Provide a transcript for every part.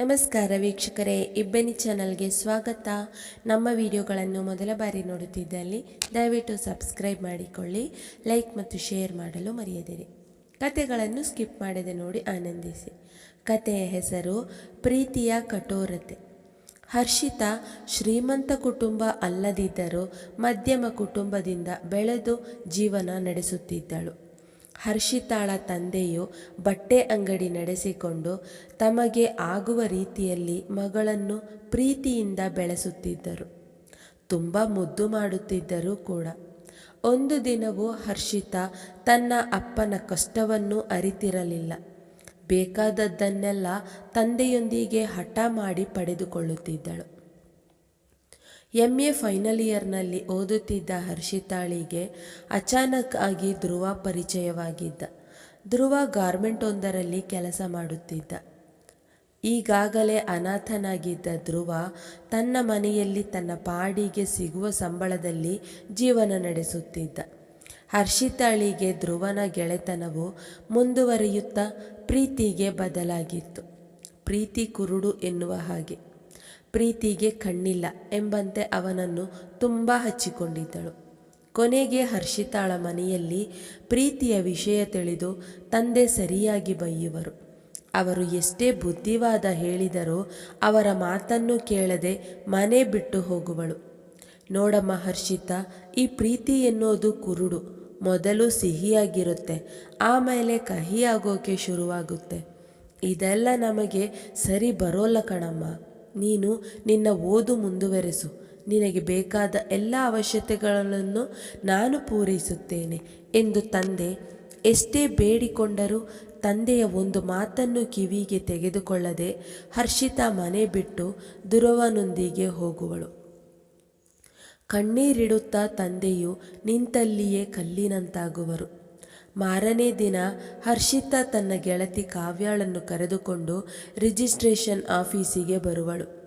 ನಮಸ್ಕಾರ ವೀಕ್ಷಕರೇ, ಇಬ್ಬನಿ ಚಾನಲ್ಗೆ ಸ್ವಾಗತ. ನಮ್ಮ ವಿಡಿಯೋಗಳನ್ನು ಮೊದಲ ಬಾರಿ ನೋಡುತ್ತಿದ್ದಲ್ಲಿ ದಯವಿಟ್ಟು ಸಬ್ಸ್ಕ್ರೈಬ್ ಮಾಡಿಕೊಳ್ಳಿ, ಲೈಕ್ ಮತ್ತು ಶೇರ್ ಮಾಡಲು ಮರೆಯದಿರಿ. ಕತೆಗಳನ್ನು ಸ್ಕಿಪ್ ಮಾಡದೆ ನೋಡಿ ಆನಂದಿಸಿ. ಕತೆಯ ಹೆಸರು ಪ್ರೀತಿಯ ಕಠೋರತೆ. ಹರ್ಷಿತಾ ಶ್ರೀಮಂತ ಕುಟುಂಬ ಅಲ್ಲದಿದ್ದರೂ ಮಧ್ಯಮ ಕುಟುಂಬದಿಂದ ಬೆಳೆದು ಜೀವನ ನಡೆಸುತ್ತಿದ್ದಳು. ಹರ್ಷಿತಾಳ ತಂದೆಯು ಬಟ್ಟೆ ಅಂಗಡಿ ನಡೆಸಿಕೊಂಡು ತಮಗೆ ಆಗುವ ರೀತಿಯಲ್ಲಿ ಮಗಳನ್ನು ಪ್ರೀತಿಯಿಂದ ಬೆಳೆಸುತ್ತಿದ್ದರು. ತುಂಬ ಮುದ್ದು ಮಾಡುತ್ತಿದ್ದರು ಕೂಡ. ಒಂದು ದಿನವೂ ಹರ್ಷಿತಾ ತನ್ನ ಅಪ್ಪನ ಕಷ್ಟವನ್ನು ಅರಿತಿರಲಿಲ್ಲ. ಬೇಕಾದದ್ದನ್ನೆಲ್ಲ ತಂದೆಯೊಂದಿಗೆ ಹಠ ಮಾಡಿ ಪಡೆದುಕೊಳ್ಳುತ್ತಿದ್ದಳು. ಎಂ ಎ ಫೈನಲ್ ಇಯರ್ನಲ್ಲಿ ಓದುತ್ತಿದ್ದ ಹರ್ಷಿತಾಳಿಗೆ ಅಚಾನಕ್ ಆಗಿ ಧ್ರುವ ಪರಿಚಯವಾಗಿದ್ದ. ಧ್ರುವ ಗಾರ್ಮೆಂಟ್ ಒಂದರಲ್ಲಿ ಕೆಲಸ ಮಾಡುತ್ತಿದ್ದ. ಈಗಾಗಲೇ ಅನಾಥನಾಗಿದ್ದ ಧ್ರುವ ತನ್ನ ಮನೆಯಲ್ಲಿ ತನ್ನ ಪಾಡಿಗೆ ಸಿಗುವ ಸಂಬಳದಲ್ಲಿ ಜೀವನ ನಡೆಸುತ್ತಿದ್ದ. ಹರ್ಷಿತಾಳಿಗೆ ಧ್ರುವನ ಗೆಳೆತನವು ಮುಂದುವರಿಯುತ್ತಾ ಪ್ರೀತಿಗೆ ಬದಲಾಗಿತ್ತು. ಪ್ರೀತಿ ಕುರುಡು ಎನ್ನುವ ಹಾಗೆ. ಪ್ರೀತಿಗೆ ಕಣ್ಣಿಲ್ಲ ಎಂಬಂತೆ ಅವನನ್ನು ತುಂಬ ಹಚ್ಚಿಕೊಂಡಿದ್ದಳು. ಕೊನೆಗೆ ಹರ್ಷಿತಾಳ ಮನೆಯಲ್ಲಿ ಪ್ರೀತಿಯ ವಿಷಯ ತಿಳಿದು ತಂದೆ ಸರಿಯಾಗಿ ಬೈಯುವರು. ಅವರು ಎಷ್ಟೇ ಬುದ್ಧಿವಾದ ಹೇಳಿದರೂ ಅವರ ಮಾತನ್ನು ಕೇಳದೆ ಮನೆ ಬಿಟ್ಟು ಹೋಗುವಳು. ನೋಡಮ್ಮ ಹರ್ಷಿತಾ, ಈ ಪ್ರೀತಿ ಎನ್ನುವುದು ಕುರುಡು, ಮೊದಲು ಸಿಹಿಯಾಗಿರುತ್ತೆ, ಆಮೇಲೆ ಕಹಿಯಾಗೋಕೆ ಶುರುವಾಗುತ್ತೆ. ಇದೆಲ್ಲ ನಮಗೆ ಸರಿ ಬರೋಲ್ಲ ಕಣಮ್ಮ. ನೀನು ನಿನ್ನ ಓದು ಮುಂದುವರೆಸು. ನಿನಗೆ ಬೇಕಾದ ಎಲ್ಲ ಅವಶ್ಯತೆಗಳನ್ನು ನಾನು ಪೂರೈಸುತ್ತೇನೆ ಎಂದು ತಂದೆ ಎಷ್ಟೇ ಬೇಡಿಕೊಂಡರೂ ತಂದೆಯ ಒಂದು ಮಾತನ್ನು ಕಿವಿಗೆ ತೆಗೆದುಕೊಳ್ಳದೆ ಹರ್ಷಿತಾ ಮನೆ ಬಿಟ್ಟು ದುರವನೊಂದಿಗೆ ಹೋಗುವಳು. ಕಣ್ಣೀರಿಡುತ್ತಾ ತಂದೆಯು ನಿಂತಲ್ಲಿಯೇ ಕಲ್ಲಿನಂತಾಗುವರು. ಮಾರನೇ ದಿನ ಹರ್ಷಿತಾ ತನ್ನ ಗೆಳತಿ ಕಾವ್ಯಾಳನ್ನು ಕರೆದುಕೊಂಡು ರಿಜಿಸ್ಟ್ರೇಷನ್ ಆಫೀಸಿಗೆ ಬರುವಳು.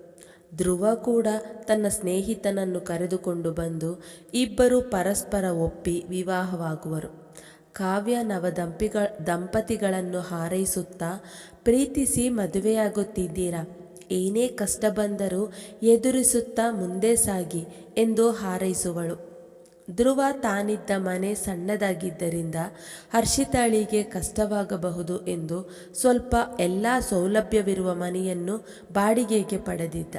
ಧ್ರುವ ಕೂಡ ತನ್ನ ಸ್ನೇಹಿತನನ್ನು ಕರೆದುಕೊಂಡು ಬಂದು ಇಬ್ಬರು ಪರಸ್ಪರ ಒಪ್ಪಿ ವಿವಾಹವಾಗುವರು. ಕಾವ್ಯ ನವದಂಪಿಗಳ ದಂಪತಿಗಳನ್ನು ಹಾರೈಸುತ್ತಾ, ಪ್ರೀತಿಸಿ ಮದುವೆಯಾಗುತ್ತಿದ್ದೀರಾ? ಏನೇ ಕಷ್ಟ ಬಂದರೂ ಎದುರಿಸುತ್ತಾ ಮುಂದೆ ಸಾಗಿ ಎಂದು ಹಾರೈಸುವಳು. ಧ್ರುವ ತಾನಿದ್ದ ಮನೆ ಸಣ್ಣದಾಗಿದ್ದರಿಂದ ಹರ್ಷಿತಾಳಿಗೆ ಕಷ್ಟವಾಗಬಹುದು ಎಂದು ಸ್ವಲ್ಪ ಎಲ್ಲ ಸೌಲಭ್ಯವಿರುವ ಮನೆಯನ್ನು ಬಾಡಿಗೆಗೆ ಪಡೆದಿದ್ದ.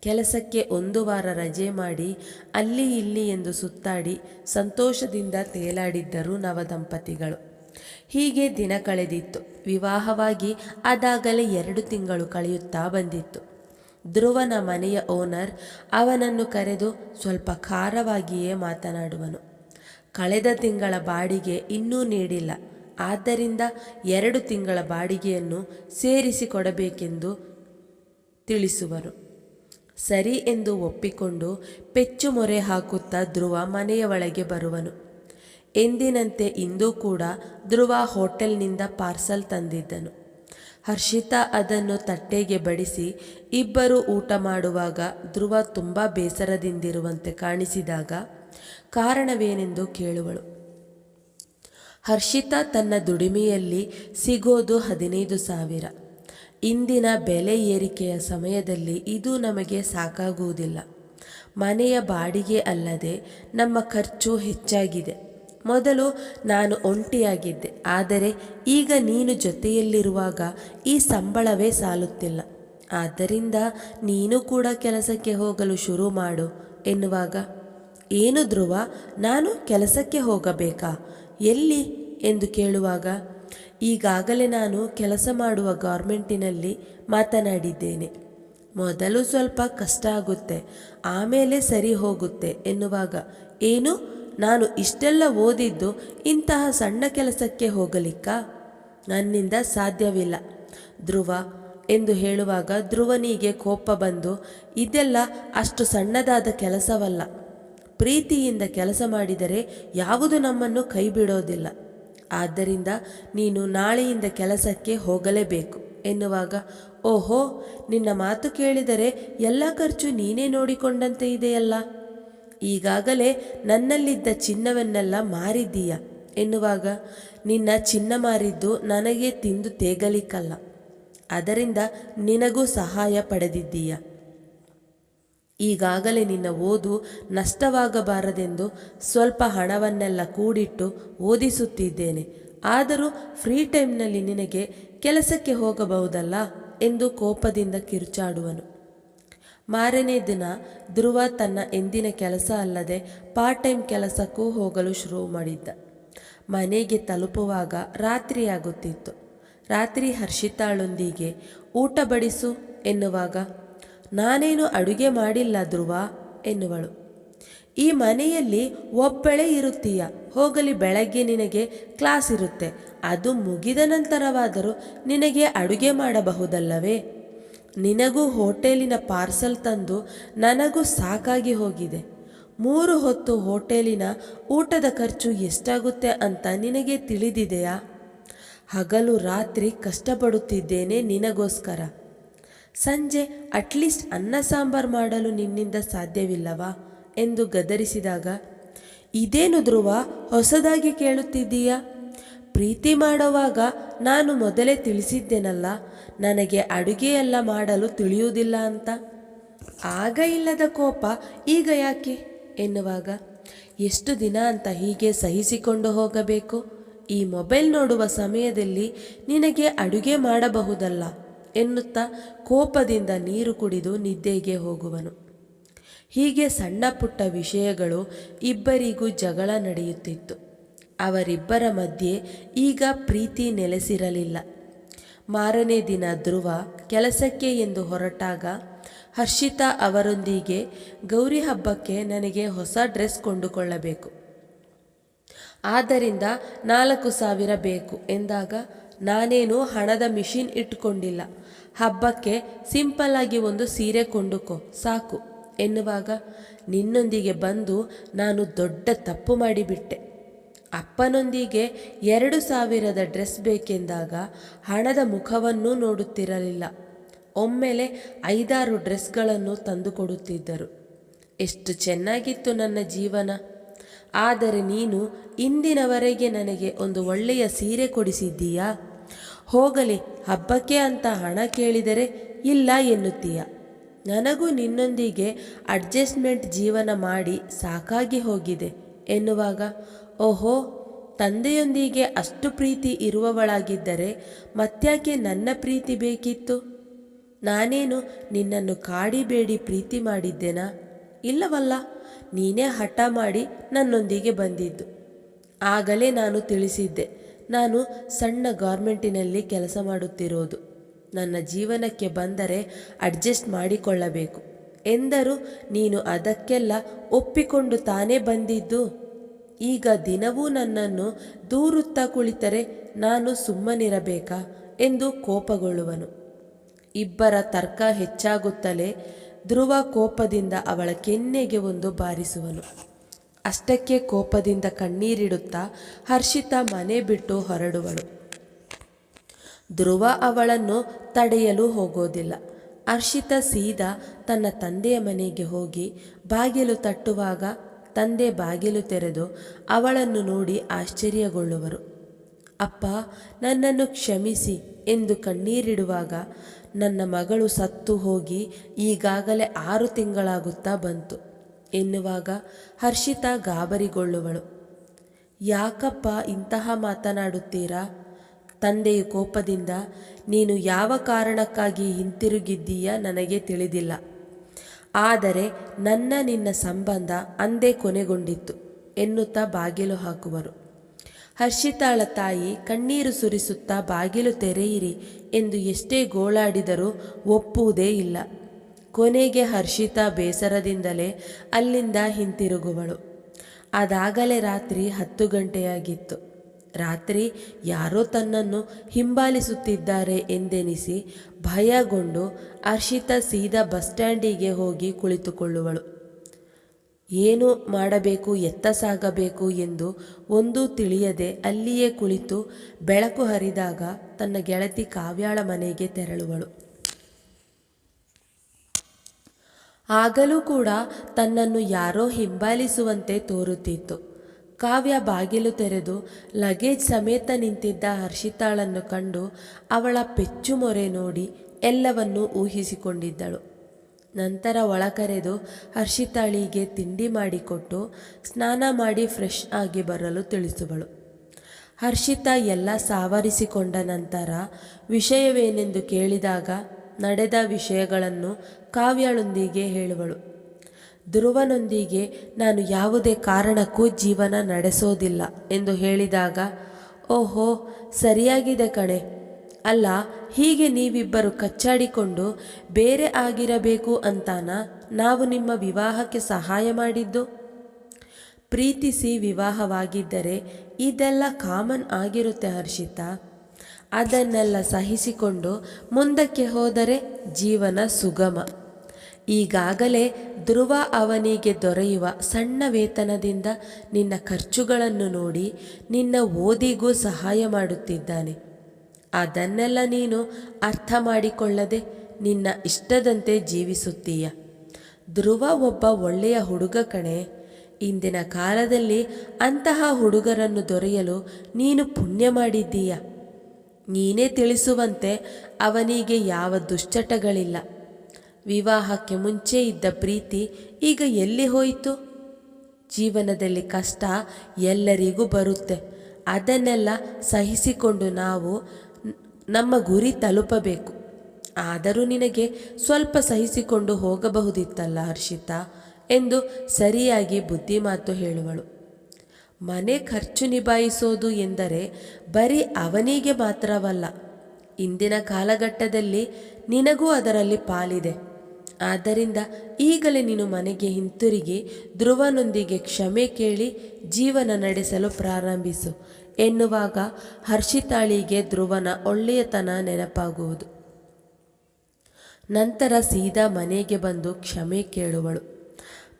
ಕೆಲಸಕ್ಕೆ ಒಂದು ವಾರ ರಜೆ ಮಾಡಿ ಅಲ್ಲಿ ಇಲ್ಲಿ ಎಂದು ಸುತ್ತಾಡಿ ಸಂತೋಷದಿಂದ ತೇಲಾಡಿದ್ದರು ನವದಂಪತಿಗಳು. ಹೀಗೆ ದಿನ ಕಳೆದಿತ್ತು. ವಿವಾಹವಾಗಿ ಅದಾಗಲೇ ಎರಡು ತಿಂಗಳು ಕಳೆಯುತ್ತಾ ಬಂದಿತ್ತು. ಧ್ರುವನ ಮನೆಯ ಓನರ್ ಅವನನ್ನು ಕರೆದು ಸ್ವಲ್ಪ ಖಾರವಾಗಿಯೇ ಮಾತನಾಡುವನು. ಕಳೆದ ತಿಂಗಳ ಬಾಡಿಗೆ ಇನ್ನೂ ನೀಡಿಲ್ಲ. ಆದ್ದರಿಂದ ಎರಡು ತಿಂಗಳ ಬಾಡಿಗೆಯನ್ನು ಸೇರಿಸಿ ಕೊಡಬೇಕೆಂದು ತಿಳಿಸುವರು. ಸರಿ ಎಂದು ಒಪ್ಪಿಕೊಂಡು ಪೆಚ್ಚು ಮೊರೆ ಹಾಕುತ್ತಾ ಧ್ರುವ ಮನೆಯ ಒಳಗೆ ಬರುವನು. ಎಂದಿನಂತೆ ಇಂದೂ ಕೂಡ ಧ್ರುವ ಹೋಟೆಲ್ನಿಂದ ಪಾರ್ಸಲ್ ತಂದಿದ್ದನು. ಹರ್ಷಿತಾ ಅದನ್ನು ತಟ್ಟೆಗೆ ಬಡಿಸಿ ಇಬ್ಬರು ಊಟ ಮಾಡುವಾಗ ಧ್ರುವ ತುಂಬ ಬೇಸರದಿಂದಿರುವಂತೆ ಕಾಣಿಸಿದಾಗ ಕಾರಣವೇನೆಂದು ಕೇಳುವಳು. ಹರ್ಷಿತಾ ತನ್ನ ದುಡಿಮೆಯಲ್ಲಿ ಸಿಗೋದು ಹದಿನೈದು ಸಾವಿರ. ಇಂದಿನ ಬೆಲೆ ಏರಿಕೆಯ ಸಮಯದಲ್ಲಿ ಇದು ನಮಗೆ ಸಾಕಾಗುವುದಿಲ್ಲ. ಮನೆಯ ಬಾಡಿಗೆ ಅಲ್ಲದೆ ನಮ್ಮ ಖರ್ಚು ಹೆಚ್ಚಾಗಿದೆ. ಮೊದಲು ನಾನು ಒಂಟಿಯಾಗಿದ್ದೆ, ಆದರೆ ಈಗ ನೀನು ಜೊತೆಯಲ್ಲಿರುವಾಗ ಈ ಸಂಬಳವೇ ಸಾಲುತ್ತಿಲ್ಲ. ಆದ್ದರಿಂದ ನೀನು ಕೂಡ ಕೆಲಸಕ್ಕೆ ಹೋಗಲು ಶುರು ಮಾಡು ಎನ್ನುವಾಗ, ಏನು ಧ್ರುವ, ನಾನು ಕೆಲಸಕ್ಕೆ ಹೋಗಬೇಕಾ, ಎಲ್ಲಿ? ಎಂದು ಕೇಳುವಾಗ, ಈಗಾಗಲೇ ನಾನು ಕೆಲಸ ಮಾಡುವ ಗೌರ್ಮೆಂಟಿನಲ್ಲಿ ಮಾತನಾಡಿದ್ದೇನೆ. ಮೊದಲು ಸ್ವಲ್ಪ ಕಷ್ಟ ಆಗುತ್ತೆ, ಆಮೇಲೆ ಸರಿ ಹೋಗುತ್ತೆ ಎನ್ನುವಾಗ, ಏನು? ನಾನು ಇಷ್ಟೆಲ್ಲ ಓದಿದ್ದು ಇಂತಹ ಸಣ್ಣ ಕೆಲಸಕ್ಕೆ ಹೋಗಲಿಕ್ಕ? ನನ್ನಿಂದ ಸಾಧ್ಯವಿಲ್ಲ. ಧ್ರುವ, ಎಂದು ಹೇಳುವಾಗ ಧ್ರುವನಿಗೆ ಕೋಪ ಬಂದು, ಇದೆಲ್ಲ ಅಷ್ಟು ಸಣ್ಣದಾದ ಕೆಲಸವಲ್ಲ. ಪ್ರೀತಿಯಿಂದ ಕೆಲಸ ಮಾಡಿದರೆ ಯಾವುದು ನಮ್ಮನ್ನು ಕೈ ಬಿಡೋದಿಲ್ಲ ಆದ್ದರಿಂದ ನೀನು ನಾಳೆಯಿಂದ ಕೆಲಸಕ್ಕೆ ಹೋಗಲೇಬೇಕು ಎನ್ನುವಾಗ, ಓಹೋ, ನಿನ್ನ ಮಾತು ಕೇಳಿದರೆ ಎಲ್ಲ ಖರ್ಚು ನೀನೇ ನೋಡಿಕೊಂಡಂತೆ ಇದೆಯಲ್ಲ? ಈಗಾಗಲೇ ನನ್ನಲ್ಲಿದ್ದ ಚಿನ್ನವನ್ನೆಲ್ಲ ಮಾರಿದ್ದೀಯ. ಎನ್ನುವಾಗ, ನಿನ್ನ ಚಿನ್ನ ಮಾರಿದ್ದು ನನಗೆ ತಿಂದು ತೇಗಲಿಕ್ಕಲ್ಲ ಅದರಿಂದ ನಿನಗೂ ಸಹಾಯ ಪಡೆದಿದ್ದೀಯ. ಈಗಾಗಲೇ ನಿನ್ನ ಓದು ನಷ್ಟವಾಗಬಾರದೆಂದು ಸ್ವಲ್ಪ ಹಣವನ್ನೆಲ್ಲ ಕೂಡಿಟ್ಟು ಓದಿಸುತ್ತಿದ್ದೇನೆ. ಆದರೂ ಫ್ರೀ ಟೈಮ್ನಲ್ಲಿ ನಿನಗೆ ಕೆಲಸಕ್ಕೆ ಹೋಗಬಹುದಲ್ಲ? ಎಂದು ಕೋಪದಿಂದ ಕಿರುಚಾಡುವನು. ಮಾರನೇ ದಿನ ಧ್ರುವ ತನ್ನ ಎಂದಿನ ಕೆಲಸ ಅಲ್ಲದೆ ಪಾರ್ಟ್ ಟೈಮ್ ಕೆಲಸಕ್ಕೂ ಹೋಗಲು ಶುರು ಮಾಡಿದ್ದ. ಮನೆಗೆ ತಲುಪುವಾಗ ರಾತ್ರಿಯಾಗುತ್ತಿತ್ತು ರಾತ್ರಿ ಹರ್ಷಿತಾಳೊಂದಿಗೆ, ಊಟ ಬಡಿಸು ಎನ್ನುವಾಗ, ನಾನೇನು ಅಡುಗೆ ಮಾಡಿಲ್ಲ ಧ್ರುವ ಎನ್ನುವಳು. ಈ ಮನೆಯಲ್ಲಿ ಒಬ್ಬಳೇ ಇರುತ್ತೀಯ, ಹೋಗಲಿ ಬೆಳಗ್ಗೆ ನಿನಗೆ ಕ್ಲಾಸ್ ಇರುತ್ತೆ, ಅದು ಮುಗಿದ ನಂತರವಾದರೂ ನಿನಗೆ ಅಡುಗೆ ಮಾಡಬಹುದಲ್ಲವೇ? ನಿನಗೂ ಹೋಟೆಲಿನ ಪಾರ್ಸಲ್ ತಂದು ನನಗೂ ಸಾಕಾಗಿ ಹೋಗಿದೆ. ಮೂರು ಹೊತ್ತು ಹೋಟೆಲಿನ ಊಟದ ಖರ್ಚು ಎಷ್ಟಾಗುತ್ತೆ ಅಂತ ನಿನಗೆ ತಿಳಿದಿದೆಯಾ? ಹಗಲು ರಾತ್ರಿ ಕಷ್ಟಪಡುತ್ತಿದ್ದೇನೆ ನಿನಗೋಸ್ಕರ. ಸಂಜೆ ಅಟ್ಲೀಸ್ಟ್ ಅನ್ನ ಸಾಂಬಾರ್ ಮಾಡಲು ನಿನ್ನಿಂದ ಸಾಧ್ಯವಿಲ್ಲವಾ? ಎಂದು ಗದರಿಸಿದಾಗ, ಇದೇನು ಧ್ರುವ, ಹೊಸದಾಗಿ ಕೇಳುತ್ತಿದ್ದೀಯಾ? ಪ್ರೀತಿ ಮಾಡುವಾಗ ನಾನು ಮೊದಲೇ ತಿಳಿಸಿದ್ದೇನಲ್ಲ, ನನಗೆ ಅಡುಗೆಯೆಲ್ಲ ಮಾಡಲು ತಿಳಿಯುವುದಿಲ್ಲ ಅಂತ. ಆಗ ಇಲ್ಲದ ಕೋಪ ಈಗ ಯಾಕೆ ಎನ್ನುವಾಗ, ಎಷ್ಟು ದಿನ ಅಂತ ಹೀಗೆ ಸಹಿಸಿಕೊಂಡು ಹೋಗಬೇಕು? ಈ ಮೊಬೈಲ್ ನೋಡುವ ಸಮಯದಲ್ಲಿ ನಿನಗೆ ಅಡುಗೆ ಮಾಡಬಹುದಲ್ಲ ಎನ್ನುತ್ತಾ ಕೋಪದಿಂದ ನೀರು ಕುಡಿದು ನಿದ್ದೆಗೆ ಹೋಗುವನು. ಹೀಗೆ ಸಣ್ಣ ಪುಟ್ಟ ವಿಷಯಗಳು ಇಬ್ಬರಿಗೂ ಜಗಳ ನಡೆಯುತ್ತಿತ್ತು. ಅವರಿಬ್ಬರ ಮಧ್ಯೆ ಈಗ ಪ್ರೀತಿ ನೆಲೆಸಿರಲಿಲ್ಲ. ಮಾರನೇ ದಿನ ಧ್ರುವ ಕೆಲಸಕ್ಕೆ ಎಂದು ಹೊರಟಾಗ ಹರ್ಷಿತಾ ಅವರೊಂದಿಗೆ ಗೌರಿ ಹಬ್ಬಕ್ಕೆ ನನಗೆ ಹೊಸ ಡ್ರೆಸ್ ಕೊಂಡುಕೊಳ್ಳಬೇಕು. ಆದ್ದರಿಂದ ನಾಲ್ಕು ಸಾವಿರ ಬೇಕು ಎಂದಾಗ ನಾನೇನು ಹಣದ ಮಿಷಿನ್ ಇಟ್ಟುಕೊಂಡಿಲ್ಲ ಹಬ್ಬಕ್ಕೆ ಸಿಂಪಲ್ ಆಗಿ ಒಂದು ಸೀರೆ ಕೊಂಡುಕೋ, ಸಾಕು. ಎನ್ನುವಾಗ ನಿನ್ನೊಂದಿಗೆ ಬಂದು ನಾನು ದೊಡ್ಡ ತಪ್ಪು ಮಾಡಿಬಿಟ್ಟೆ. ಅಪ್ಪನೊಂದಿಗೆ ಎರಡು ಸಾವಿರದ ಡ್ರೆಸ್ ಬೇಕೆಂದಾಗ ಹಣದ ಮುಖವನ್ನೂ ನೋಡುತ್ತಿರಲಿಲ್ಲ. ಒಮ್ಮೆಲೆ ಐದಾರು ಡ್ರೆಸ್ಗಳನ್ನು ತಂದುಕೊಡುತ್ತಿದ್ದರು ಎಷ್ಟು ಚೆನ್ನಾಗಿತ್ತು ನನ್ನ ಜೀವನ. ಆದರೆ ನೀನು ಇಂದಿನವರೆಗೆ ನನಗೆ ಒಂದು ಒಳ್ಳೆಯ ಸೀರೆ ಕೊಡಿಸಿದ್ದೀಯಾ? ಹೋಗಲಿ, ಹಬ್ಬಕ್ಕೆ ಅಂತ ಹಣ ಕೇಳಿದರೆ ಇಲ್ಲ ಎನ್ನುತ್ತೀಯ? ನನಗೂ ನಿನ್ನೊಂದಿಗೆ ಅಡ್ಜಸ್ಟ್ಮೆಂಟ್ ಜೀವನ ಮಾಡಿ ಸಾಕಾಗಿ ಹೋಗಿದೆ ಎನ್ನುವಾಗ ಓಹೋ, ತಂದೆಯೊಂದಿಗೆ ಅಷ್ಟು ಪ್ರೀತಿ ಇರುವವಳಾಗಿದ್ದರೆ ಮತ್ತ್ಯಾಕೆ ನನ್ನ ಪ್ರೀತಿ ಬೇಕಿತ್ತು? ನಾನೇನು ನಿನ್ನನ್ನು ಕಾಡಿಬೇಡಿ ಪ್ರೀತಿ ಮಾಡಿದ್ದೇನಾ? ಇಲ್ಲವಲ್ಲ, ನೀನೇ ಹಠ ಮಾಡಿ ನನ್ನೊಂದಿಗೆ ಬಂದಿದ್ದು. ಆಗಲೇ ನಾನು ತಿಳಿಸಿದ್ದೆ, ನಾನು ಸಣ್ಣ ಗಾರ್ಮೆಂಟಿನಲ್ಲಿ ಕೆಲಸ ಮಾಡುತ್ತಿರೋದು. ನನ್ನ ಜೀವನಕ್ಕೆ ಬಂದರೆ ಅಡ್ಜಸ್ಟ್ ಮಾಡಿಕೊಳ್ಳಬೇಕು. ಎಂದರೂ ನೀನು ಅದಕ್ಕೆಲ್ಲ ಒಪ್ಪಿಕೊಂಡು ತಾನೇ ಬಂದಿದ್ದು? ಈಗ ದಿನವೂ ನನ್ನನ್ನು ದೂರುತ್ತಾ ಕುಳಿತರೆ ನಾನು ಸುಮ್ಮನಿರಬೇಕಾ ಎಂದು ಕೋಪಗೊಳ್ಳುವನು. ಇಬ್ಬರ ತರ್ಕ ಹೆಚ್ಚಾಗುತ್ತಲೇ ಧ್ರುವ ಕೋಪದಿಂದ ಅವಳ ಕೆನ್ನೆಗೆ ಒಂದು ಬಾರಿಸುವನು. ಅಷ್ಟಕ್ಕೆ ಕೋಪದಿಂದ ಕಣ್ಣೀರಿಡುತ್ತಾ ಹರ್ಷಿತ ಮನೆ ಬಿಟ್ಟು ಹೊರಡುವಳು. ಧ್ರುವ ಅವಳನ್ನು ತಡೆಯಲು ಹೋಗೋದಿಲ್ಲ. ಹರ್ಷಿತ ಸೀದಾ ತನ್ನ ತಂದೆಯ ಮನೆಗೆ ಹೋಗಿ ಬಾಗಿಲು ತಟ್ಟುವಾಗ ತಂದೆ ಬಾಗಿಲು ತೆರೆದು ಅವಳನ್ನು ನೋಡಿ ಆಶ್ಚರ್ಯಗೊಳ್ಳುವರು. ಅಪ್ಪ, ನನ್ನನ್ನು ಕ್ಷಮಿಸಿ ಎಂದು ಕಣ್ಣೀರಿಡುವಾಗ ನನ್ನ ಮಗಳು ಸತ್ತು ಹೋಗಿ ಈಗಾಗಲೇ ಆರು ತಿಂಗಳಾಗುತ್ತಾ ಬಂತು ಎನ್ನುವಾಗ ಹರ್ಷಿತಾ ಗಾಬರಿಗೊಳ್ಳುವಳು. ಯಾಕಪ್ಪ ಇಂತಹ ಮಾತನಾಡುತ್ತೀರಾ? ತಂದೆಯ ಕೋಪದಿಂದ ನೀನು ಯಾವ ಕಾರಣಕ್ಕಾಗಿ ಹಿಂತಿರುಗಿದ್ದೀಯ ನನಗೆ ತಿಳಿದಿಲ್ಲ. ಆದರೆ ನನ್ನ ನಿನ್ನ ಸಂಬಂಧ ಅಂದೇ ಕೊನೆಗೊಂಡಿತ್ತು ಎನ್ನುತ್ತಾ ಬಾಗಿಲು ಹಾಕುವರು. ಹರ್ಷಿತಾಳ ತಾಯಿ ಕಣ್ಣೀರು ಸುರಿಸುತ್ತಾ ಬಾಗಿಲು ತೆರೆಯಿರಿ ಎಂದು ಎಷ್ಟೇ ಗೋಳಾಡಿದರೂ ಒಪ್ಪುವುದೇ ಇಲ್ಲ. ಕೊನೆಗೆ ಹರ್ಷಿತಾ ಬೇಸರದಿಂದಲೇ ಅಲ್ಲಿಂದ ಹಿಂತಿರುಗುವಳು. ಅದಾಗಲೇ ರಾತ್ರಿ ಹತ್ತು ಗಂಟೆಯಾಗಿತ್ತು. ರಾತ್ರಿ ಯಾರೋ ತನ್ನನ್ನು ಹಿಂಬಾಲಿಸುತ್ತಿದ್ದಾರೆ ಎಂದೆನಿಸಿ ಭಯಗೊಂಡು ಅರ್ಷಿತ ಸೀದಾ ಬಸ್ ಸ್ಟ್ಯಾಂಡಿಗೆ ಹೋಗಿ ಕುಳಿತುಕೊಳ್ಳುವಳು. ಏನು ಮಾಡಬೇಕು, ಎತ್ತ ಸಾಗಬೇಕು ಎಂದು ಒಂದು ತಿಳಿಯದೆ ಅಲ್ಲಿಯೇ ಕುಳಿತು ಬೆಳಕು ಹರಿದಾಗ ತನ್ನ ಗೆಳತಿ ಕಾವ್ಯಾಳ ಮನೆಗೆ ತೆರಳುವಳು. ಆಗಲೂ ಕೂಡ ತನ್ನನ್ನು ಯಾರೋ ಹಿಂಬಾಲಿಸುವಂತೆ ತೋರುತ್ತಿತ್ತು. ಕಾವ್ಯ ಬಾಗಿಲು ತೆರೆದು ಲಗೇಜ್ ಸಮೇತ ನಿಂತಿದ್ದ ಹರ್ಷಿತಾಳನ್ನು ಕಂಡು ಅವಳ ಪೆಚ್ಚು ಮೊರೆ ನೋಡಿ ಎಲ್ಲವನ್ನೂ ಊಹಿಸಿಕೊಂಡಿದ್ದಳು. ನಂತರ ಒಳ ಕರೆದು ಹರ್ಷಿತಾಳಿಗೆ ತಿಂಡಿ ಮಾಡಿಕೊಟ್ಟು ಸ್ನಾನ ಮಾಡಿ ಫ್ರೆಶ್ ಆಗಿ ಬರಲು ತಿಳಿಸುವಳು. ಹರ್ಷಿತಾ ಎಲ್ಲ ಸಾವರಿಸಿಕೊಂಡ ನಂತರ ವಿಷಯವೇನೆಂದು ಕೇಳಿದಾಗ ನಡೆದ ವಿಷಯಗಳನ್ನು ಕಾವ್ಯಳೊಂದಿಗೆ ಹೇಳುವಳು. ಧ್ರುವನೊಂದಿಗೆ ನಾನು ಯಾವುದೇ ಕಾರಣಕ್ಕೂ ಜೀವನ ನಡೆಸೋದಿಲ್ಲ ಎಂದು ಹೇಳಿದಾಗ, ಓಹೋ, ಸರಿಯಾಗಿದೆ ಕಣೆ. ಅಲ್ಲ, ಹೀಗೆ ನೀವಿಬ್ಬರು ಕಚ್ಚಾಡಿಕೊಂಡು ಬೇರೆ ಆಗಿರಬೇಕು ಅಂತಾನ? ನಾವು ನಿಮ್ಮ ವಿವಾಹಕ್ಕೆ ಸಹಾಯ ಮಾಡಿದ್ದು? ಪ್ರೀತಿಸಿ ವಿವಾಹವಾಗಿದ್ದರೆ ಇದೆಲ್ಲ ಕಾಮನ್ ಆಗಿರುತ್ತೆ ಹರ್ಷಿತಾ. ಅದನ್ನೆಲ್ಲ ಸಹಿಸಿಕೊಂಡು ಮುಂದಕ್ಕೆ ಹೋದರೆ ಜೀವನ ಸುಗಮ. ಈಗಾಗಲೇ ಧ್ರುವ ಅವನಿಗೆ ದೊರೆಯುವ ಸಣ್ಣ ವೇತನದಿಂದ ನಿನ್ನ ಖರ್ಚುಗಳನ್ನು ನೋಡಿ ನಿನ್ನ ಓದಿಗೂ ಸಹಾಯ ಮಾಡುತ್ತಿದ್ದಾನೆ. ಅದನ್ನೆಲ್ಲ ನೀನು ಅರ್ಥ ಮಾಡಿಕೊಳ್ಳದೆ ನಿನ್ನ ಇಷ್ಟದಂತೆ ಜೀವಿಸುತ್ತೀಯ. ಧ್ರುವ ಒಬ್ಬ ಒಳ್ಳೆಯ ಹುಡುಗ ಕಣೆ. ಇಂದಿನ ಕಾಲದಲ್ಲಿ ಅಂತಹ ಹುಡುಗರನ್ನು ದೊರೆಯಲು ನೀನು ಪುಣ್ಯ ಮಾಡಿದ್ದೀಯ. ನೀನೇ ತಿಳಿಸುವಂತೆ ಅವನಿಗೆ ಯಾವ ದುಶ್ಚಟಗಳಿಲ್ಲ. ವಿವಾಹಕ್ಕೆ ಮುಂಚೆ ಇದ್ದ ಪ್ರೀತಿ ಈಗ ಎಲ್ಲಿ ಹೋಯಿತು? ಜೀವನದಲ್ಲಿ ಕಷ್ಟ ಎಲ್ಲರಿಗೂ ಬರುತ್ತೆ. ಅದನ್ನೆಲ್ಲ ಸಹಿಸಿಕೊಂಡು ನಾವು ನಮ್ಮ ಗುರಿ ತಲುಪಬೇಕು. ಆದರೂ ನಿನಗೆ ಸ್ವಲ್ಪ ಸಹಿಸಿಕೊಂಡು ಹೋಗಬಹುದಿತ್ತಲ್ಲ ಹರ್ಷಿತಾ? ಎಂದು ಸರಿಯಾಗಿ ಬುದ್ಧಿಮಾತು ಹೇಳುವಳು. ಮನೆ ಖರ್ಚು ನಿಭಾಯಿಸೋದು ಎಂದರೆ ಬರೀ ಅವನಿಗೆ ಮಾತ್ರವಲ್ಲ, ಇಂದಿನ ಕಾಲಘಟ್ಟದಲ್ಲಿ ನಿನಗೂ ಅದರಲ್ಲಿ ಪಾಲಿದೆ. ಆದ್ದರಿಂದ ಈಗಲೇ ನೀನು ಮನೆಗೆ ಹಿಂತಿರುಗಿ, ಧ್ರುವನೊಂದಿಗೆ ಕ್ಷಮೆ ಕೇಳಿ ಜೀವನ ನಡೆಸಲು ಪ್ರಾರಂಭಿಸು. ಎನ್ನುವಾಗ ಹರ್ಷಿತಾಳಿಗೆ ಧ್ರುವನ ಒಳ್ಳೆಯತನ ನೆನಪಾಗುವುದು. ನಂತರ ಸೀದಾ ಮನೆಗೆ ಬಂದು ಕ್ಷಮೆ ಕೇಳುವಳು.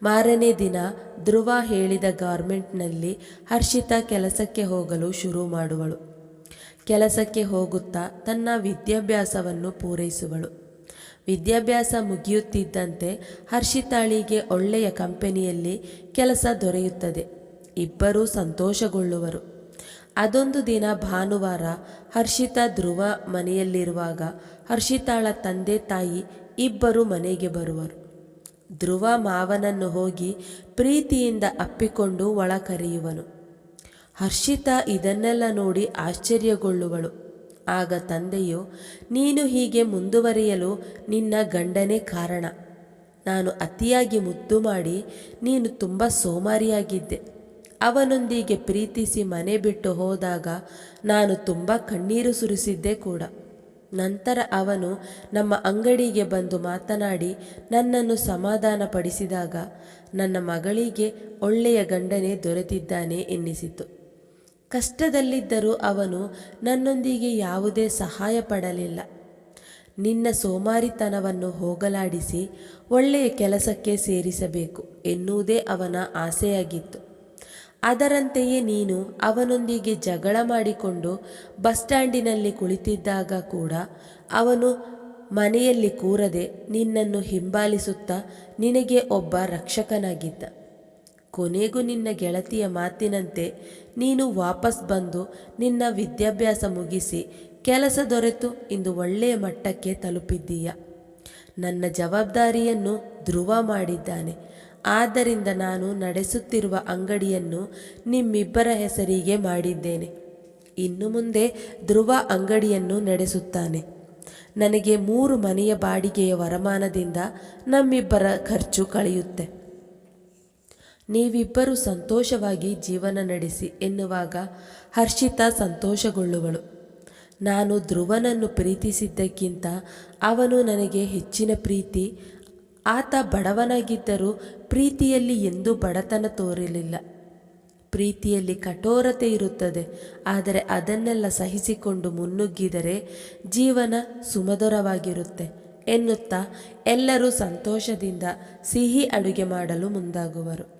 ಮಾರನೇ ದಿನ ಧ್ರುವ ಹೇಳಿದ ಗಾರ್ಮೆಂಟ್ನಲ್ಲಿ ಹರ್ಷಿತಾ ಕೆಲಸಕ್ಕೆ ಹೋಗಲು ಶುರು ಮಾಡುವಳು. ಕೆಲಸಕ್ಕೆ ಹೋಗುತ್ತಾ ತನ್ನ ವಿದ್ಯಾಭ್ಯಾಸವನ್ನು ಪೂರೈಸುವಳು. ವಿದ್ಯಾಭ್ಯಾಸ ಮುಗಿಯುತ್ತಿದ್ದಂತೆ ಹರ್ಷಿತಾಳಿಗೆ ಒಳ್ಳೆಯ ಕಂಪನಿಯಲ್ಲಿ ಕೆಲಸ ದೊರೆಯುತ್ತದೆ. ಇಬ್ಬರೂ ಸಂತೋಷಗೊಳ್ಳುವರು. ಅದೊಂದು ದಿನ ಭಾನುವಾರ ಹರ್ಷಿತಾ ಧ್ರುವ ಮನೆಯಲ್ಲಿರುವಾಗ ಹರ್ಷಿತಾಳ ತಂದೆ ತಾಯಿ ಇಬ್ಬರು ಮನೆಗೆ ಬರುವರು. ಧ್ರುವ ಮಾವನನ್ನು ಹೋಗಿ ಪ್ರೀತಿಯಿಂದ ಅಪ್ಪಿಕೊಂಡು ಒಳ ಕರೆಯುವನು ಹರ್ಷಿತಾ ಇದನ್ನೆಲ್ಲ ನೋಡಿ ಆಶ್ಚರ್ಯಗೊಳ್ಳುವಳು. ಆಗ ತಂದೆಯು, ನೀನು ಹೀಗೆ ಮುಂದುವರಿಯಲು ನಿನ್ನ ಗಂಡನೇ ಕಾರಣ. ನಾನು ಅತಿಯಾಗಿ ಮುದ್ದು ಮಾಡಿ ನೀನು ತುಂಬ ಸೋಮಾರಿಯಾಗಿದ್ದೆ. ಅವನೊಂದಿಗೆ ಪ್ರೀತಿಸಿ ಮನೆ ಬಿಟ್ಟು ಹೋದಾಗ ನಾನು ತುಂಬ ಕಣ್ಣೀರು ಸುರಿಸಿದ್ದೆ ಕೂಡ. ನಂತರ ಅವನು ನಮ್ಮ ಅಂಗಡಿಗೆ ಬಂದು ಮಾತನಾಡಿ ನನ್ನನ್ನು ಸಮಾಧಾನಪಡಿಸಿದಾಗ ನನ್ನ ಮಗಳಿಗೆ ಒಳ್ಳೆಯ ಗಂಡನೇ ದೊರೆತಿದ್ದಾನೆ ಎನ್ನಿಸಿತು. ಕಷ್ಟದಲ್ಲಿದ್ದರೂ ಅವನು ನನ್ನೊಂದಿಗೆ ಯಾವುದೇ ಸಹಾಯ ಪಡಲಿಲ್ಲ. ನಿನ್ನ ಸೋಮಾರಿತನವನ್ನು ಹೋಗಲಾಡಿಸಿ ಒಳ್ಳೆಯ ಕೆಲಸಕ್ಕೆ ಸೇರಿಸಬೇಕು ಎನ್ನುವುದೇ ಅವನ ಆಸೆಯಾಗಿತ್ತು. ಅದರಂತೆಯೇ ನೀನು ಅವನೊಂದಿಗೆ ಜಗಳ ಮಾಡಿಕೊಂಡು ಬಸ್ ಸ್ಟ್ಯಾಂಡಿನಲ್ಲಿ ಕುಳಿತಿದ್ದಾಗ ಕೂಡ ಅವನು ಮನೆಯಲ್ಲಿ ಕೂರದೆ ನಿನ್ನನ್ನು ಹಿಂಬಾಲಿಸುತ್ತಾ ನಿನಗೆ ಒಬ್ಬ ರಕ್ಷಕನಾಗಿದ್ದ. ಕೊನೆಗೂ ನಿನ್ನ ಗೆಳತಿಯ ಮಾತಿನಂತೆ ನೀನು ವಾಪಸ್ ಬಂದು ನಿನ್ನ ವಿದ್ಯಾಭ್ಯಾಸ ಮುಗಿಸಿ ಕೆಲಸ ದೊರೆತು ಇಂದು ಒಳ್ಳೆಯ ಮಟ್ಟಕ್ಕೆ ತಲುಪಿದ್ದೀಯ. ನನ್ನ ಜವಾಬ್ದಾರಿಯನ್ನು ಧ್ರುವ ಮಾಡಿದ್ದಾನೆ. ಆದ್ದರಿಂದ ನಾನು ನಡೆಸುತ್ತಿರುವ ಅಂಗಡಿಯನ್ನು ನಿಮ್ಮಿಬ್ಬರ ಹೆಸರಿಗೆ ಮಾಡಿದ್ದೇನೆ. ಇನ್ನು ಮುಂದೆ ಧ್ರುವ ಅಂಗಡಿಯನ್ನು ನಡೆಸುತ್ತಾನೆ. ನನಗೆ ಮೂರು ಮನೆಯ ಬಾಡಿಗೆಯ ವರಮಾನದಿಂದ ನಮ್ಮಿಬ್ಬರ ಖರ್ಚು ಕಳೆಯುತ್ತೆ. ನೀವಿಬ್ಬರು ಸಂತೋಷವಾಗಿ ಜೀವನ ನಡೆಸಿ ಎನ್ನುವಾಗ ಹರ್ಷಿತಾ ಸಂತೋಷಗೊಳ್ಳುವಳು. ನಾನು ಧ್ರುವನನ್ನು ಪ್ರೀತಿಸಿದ್ದಕ್ಕಿಂತ ಅವನು ನನಗೆ ಹೆಚ್ಚಿನ ಪ್ರೀತಿ, ಆತ ಬಡವನಾಗಿದ್ದರೂ ಪ್ರೀತಿಯಲ್ಲಿ ಎಂದೂ ಬಡತನ ತೋರಲಿಲ್ಲ. ಪ್ರೀತಿಯಲ್ಲಿ ಕಠೋರತೆ ಇರುತ್ತದೆ, ಆದರೆ ಅದನ್ನೆಲ್ಲ ಸಹಿಸಿಕೊಂಡು ಮುನ್ನುಗ್ಗಿದರೆ ಜೀವನ ಸುಮಧುರವಾಗಿರುತ್ತೆ ಎನ್ನುತ್ತಾ ಎಲ್ಲರೂ ಸಂತೋಷದಿಂದ ಸಿಹಿ ಅಡುಗೆ ಮಾಡಲು ಮುಂದಾಗುವರು.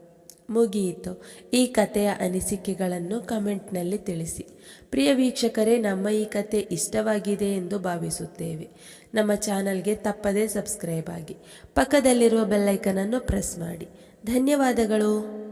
ಮುಗಿಯಿತು. ಈ ಕಥೆಯ ಅನಿಸಿಕೆಗಳನ್ನು ಕಮೆಂಟ್ನಲ್ಲಿ ತಿಳಿಸಿ. ಪ್ರಿಯ ವೀಕ್ಷಕರೇ, ನಮ್ಮ ಈ ಕತೆ ಇಷ್ಟವಾಗಿದೆ ಎಂದು ಭಾವಿಸುತ್ತೇವೆ. ನಮ್ಮ ಚಾನಲ್ಗೆ ತಪ್ಪದೇ ಸಬ್ಸ್ಕ್ರೈಬ್ ಆಗಿ. ಪಕ್ಕದಲ್ಲಿರುವ ಬೆಲ್ಲೈಕನನ್ನು ಪ್ರೆಸ್ ಮಾಡಿ. ಧನ್ಯವಾದಗಳು.